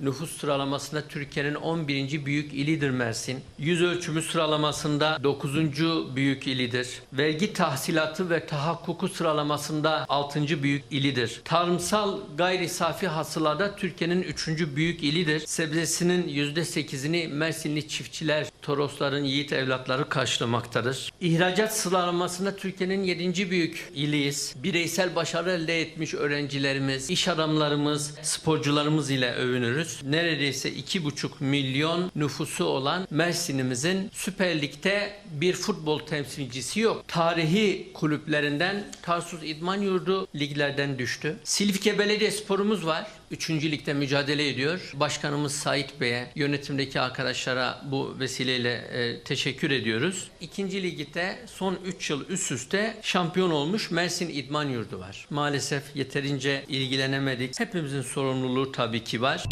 Nüfus sıralamasında Türkiye'nin 11. büyük ilidir Mersin. Yüz ölçümü sıralamasında 9. büyük ilidir. Vergi tahsilatı ve tahakkuku sıralamasında 6. büyük ilidir. Tarımsal gayri safi hasılada Türkiye'nin 3. büyük ilidir. Sebzesinin %8'ini Mersinli çiftçiler, Torosların yiğit evlatları karşılamaktadır. İhracat sıralamasında Türkiye'nin 7. büyük iliyiz. Bireysel başarı elde etmiş öğrencilerimiz, iş adamlarımız, sporcularımız ile övünürüz. Neredeyse 2,5 milyon nüfusu olan Mersin'imizin Süper Lig'de bir futbol temsilcisi yok. Tarihi kulüplerinden Tarsus İdman Yurdu liglerden düştü. Silifke Belediye Sporumuz var. Üçüncü ligde mücadele ediyor. Başkanımız Sait Bey'e, yönetimdeki arkadaşlara bu vesileyle e, teşekkür ediyoruz. İkinci ligde son 3 yıl üst üste şampiyon olmuş Mersin İdman Yurdu var. Maalesef yeterince ilgilenemedik. Hepimizin sorumluluğu tabii ki var.